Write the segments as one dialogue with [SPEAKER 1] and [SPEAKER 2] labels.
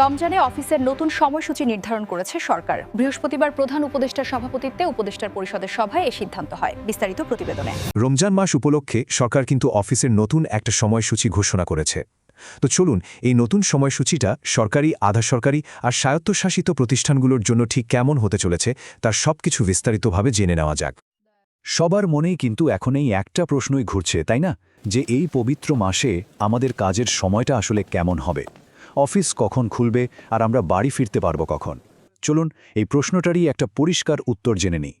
[SPEAKER 1] রমজানে অফিসের নতুন সময়সূচি নির্ধারণ করেছে সরকার। বৃহস্পতিবার প্রধান উপদেষ্টার সভাপতিত্বে উপদেষ্টার পরিষদের সভায় এ সিদ্ধান্ত হয় বিস্তারিত প্রতিবেদনে।
[SPEAKER 2] রমজান মাস উপলক্ষে সরকার কিন্তু অফিসের নতুন একটা সময়সূচি ঘোষণা করেছে। তো চলুন, এই নতুন সময়সূচিটা সরকারি আধা সরকারি আর স্বায়ত্তশাসিত প্রতিষ্ঠানগুলোর জন্য ঠিক কেমন হতে চলেছে তার সবকিছু বিস্তারিতভাবে জেনে নেওয়া যাক।
[SPEAKER 3] সবার মনেই কিন্তু এখন এই একটা প্রশ্নই ঘুরছে, তাই না? যে এই পবিত্র মাসে আমাদের কাজের সময়টা আসলে কেমন হবে। অফিস কখন খুলবে আর আমরা বাড়ি ফিরতে পারব কখন? চলুন, এই প্রশ্নটারই একটা পরিষ্কার উত্তর জেনে নিই।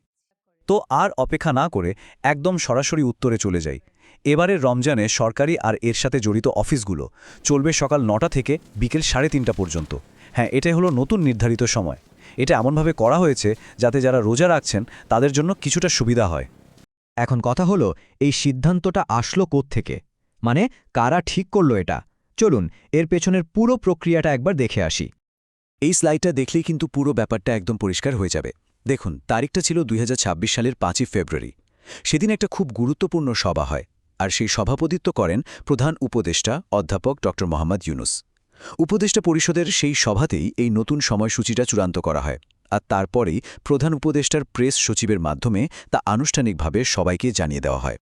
[SPEAKER 4] তো আর অপেক্ষা না করে একদম সরাসরি উত্তরে চলে যাই। এবারের রমজানে সরকারি আর এর সাথে জড়িত অফিসগুলো চলবে সকাল নটা থেকে বিকেল সাড়ে তিনটা পর্যন্ত। হ্যাঁ এটাই হলো নতুন নির্ধারিত সময়। এটা এমনভাবে করা হয়েছে যাতে যারা রোজা রাখছেন তাদের জন্য কিছুটা সুবিধা হয়।
[SPEAKER 5] এখন কথা হলো, এই সিদ্ধান্তটা আসলো থেকে মানে কারা ঠিক করল এটা? চলুন, এর পেছনের পুরো প্রক্রিয়াটা একবার দেখে আসি।
[SPEAKER 3] এই স্লাইডটা দেখলেই কিন্তু পুরো ব্যাপারটা একদম পরিষ্কার হয়ে যাবে। দেখুন, তারিখটা ছিল দুই সালের পাঁচই ফেব্রুয়ারি। সেদিন একটা খুব গুরুত্বপূর্ণ সভা হয়, আর সেই সভাপতিত্ব করেন প্রধান উপদেষ্টা অধ্যাপক ড. মোহাম্মদ ইউনুস। উপদেষ্টা পরিষদের সেই সভাতেই এই নতুন সময়সূচিটা চূড়ান্ত করা হয়, আর তারপরেই প্রধান উপদেষ্টার প্রেস সচিবের মাধ্যমে তা আনুষ্ঠানিকভাবে সবাইকে জানিয়ে দেওয়া হয়।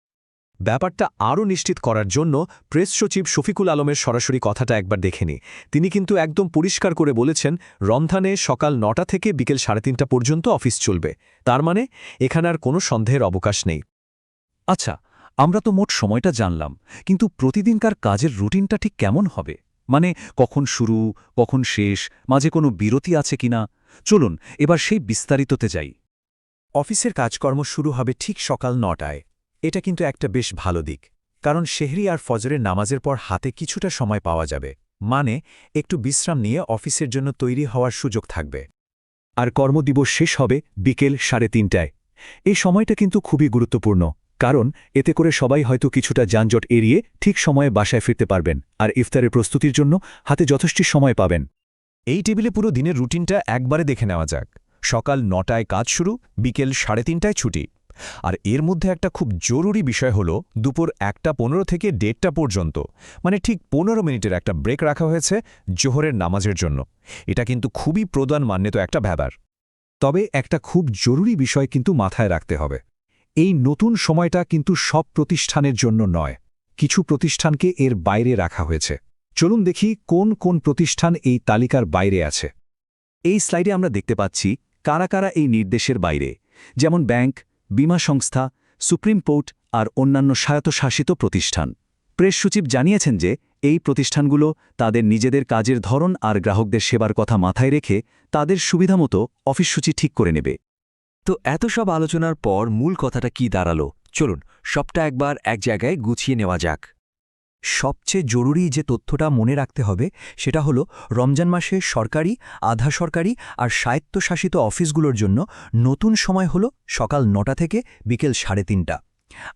[SPEAKER 2] ব্যাপারটা আরও নিশ্চিত করার জন্য প্রেস সচিব শফিকুল আলমের সরাসরি কথাটা একবার দেখেনি তিনি কিন্তু একদম পরিষ্কার করে বলেছেন, রমধানে সকাল নটা থেকে বিকেল সাড়ে তিনটা পর্যন্ত অফিস চলবে। তার মানে এখানে আর কোনো সন্দেহের অবকাশ নেই।
[SPEAKER 3] আচ্ছা আমরা তো মোট সময়টা জানলাম, কিন্তু প্রতিদিনকার কাজের রুটিনটা ঠিক কেমন হবে? মানে কখন শুরু, কখন শেষ, মাঝে কোনো বিরতি আছে কিনা? চলুন, এবার সেই বিস্তারিততে যাই।
[SPEAKER 2] অফিসের কাজকর্ম শুরু হবে ঠিক সকাল নটায়। এটা কিন্তু একটা বেশ ভালো দিক, কারণ শেহরি আর ফজরের নামাজের পর হাতে কিছুটা সময় পাওয়া যাবে মানে একটু বিশ্রাম নিয়ে অফিসের জন্য তৈরি হওয়ার সুযোগ থাকবে। আর কর্মদিবস শেষ হবে বিকেল সাড়ে তিনটায়। এই সময়টা কিন্তু খুবই গুরুত্বপূর্ণ, কারণ এতে করে সবাই হয়তো কিছুটা যানজট এড়িয়ে ঠিক সময়ে বাসায় ফিরতে পারবেন আর ইফতারের প্রস্তুতির জন্য হাতে যথেষ্ট সময় পাবেন। এই টেবিলে পুরো দিনের রুটিনটা একবারে দেখে নেওয়া যাক। সকাল নটায় কাজ শুরু, বিকেল সাড়ে তিনটায় ছুটি। আর এর মধ্যে একটা খুব জরুরি বিষয় হল দুপুর একটা পনেরো থেকে দেড়টা পর্যন্ত মানে ঠিক পনেরো মিনিটের একটা ব্রেক রাখা হয়েছে জোহরের নামাজের জন্য। এটা কিন্তু খুবই প্রদান মান্যত একটা ব্যাপার। তবে একটা খুব জরুরি বিষয় কিন্তু মাথায় রাখতে হবে। এই নতুন সময়টা কিন্তু সব প্রতিষ্ঠানের জন্য নয়, কিছু প্রতিষ্ঠানকে এর বাইরে রাখা হয়েছে। চলুন দেখি কোন কোন প্রতিষ্ঠান এই তালিকার বাইরে আছে।
[SPEAKER 3] এই স্লাইডে আমরা দেখতে পাচ্ছি কারা কারা এই নির্দেশের বাইরে, যেমন ব্যাংক বিমা সংস্থা, সুপ্রিম কোর্ট আর অন্যান্য স্বায়ত্তশাসিত প্রতিষ্ঠান। প্রেস সচিব জানিয়েছেন যে, এই প্রতিষ্ঠানগুলো তাদের নিজেদের কাজের ধরন আর গ্রাহকদের সেবার কথা মাথায় রেখে তাদের সুবিধামতো অফিস সূচি ঠিক করে নেবে।
[SPEAKER 6] তো এত সব আলোচনার পর মূল কথাটা কি দাঁড়াল? চলুন, সবটা একবার এক জায়গায় গুছিয়ে নেওয়া যাক।
[SPEAKER 5] সবচেয়ে জরুরি যে তথ্যটা মনে রাখতে হবে সেটা হলো রমজান মাসে সরকারি, আধা সরকারি আর স্বায়ত্তশাসিত অফিসগুলোর জন্য নতুন সময় হলো সকাল নটা থেকে বিকেল সাড়ে তিনটা।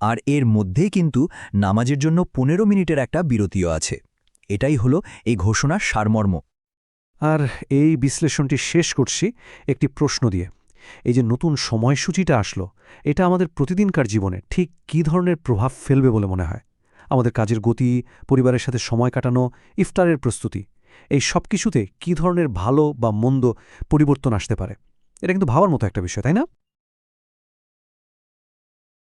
[SPEAKER 5] আর এর মধ্যেই কিন্তু নামাজের জন্য পনেরো মিনিটের একটা বিরতিও আছে। এটাই হলো এই ঘোষণার সারমর্ম।
[SPEAKER 7] আর এই বিশ্লেষণটি শেষ করছি একটি প্রশ্ন দিয়ে। এই যে নতুন সময়সূচিটা আসলো, এটা আমাদের প্রতিদিনকার জীবনে ঠিক কী ধরনের প্রভাব ফেলবে বলে মনে হয়? আমাদের কাজের গতি, পরিবারের সাথে সময় কাটানো, ইফতারের প্রস্তুতি, এই সব কিছুতে কী ধরনের ভালো বা মন্দ পরিবর্তন আসতে পারে? এটা কিন্তু ভাবার মতো একটা বিষয়, তাই না?